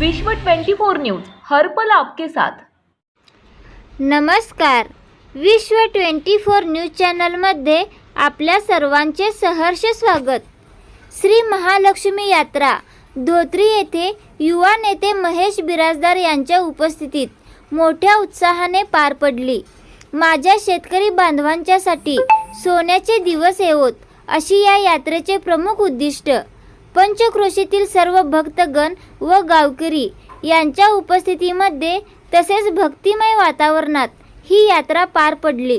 विश्व 24 न्यूज हर्पल आपके साथ. नमस्कार. विश्व ट्वेंटी फोर न्यूज चॅनलमध्ये आपल्या सर्वांचे सहर्ष स्वागत. श्री महालक्ष्मी यात्रा धोत्री येथे युवा नेते महेश बिराजदार यांच्या उपस्थितीत मोठ्या उत्साहाने पार पडली. माझ्या शेतकरी बांधवांच्यासाठी सोन्याचे दिवस येवोत अशी या यात्रेचे प्रमुख उद्दिष्ट पंचक्रोशीतील सर्व भक्तगण व गावकरी यांच्या उपस्थितीमध्ये तसेच भक्तिमय वातावरणात ही यात्रा पार पडली.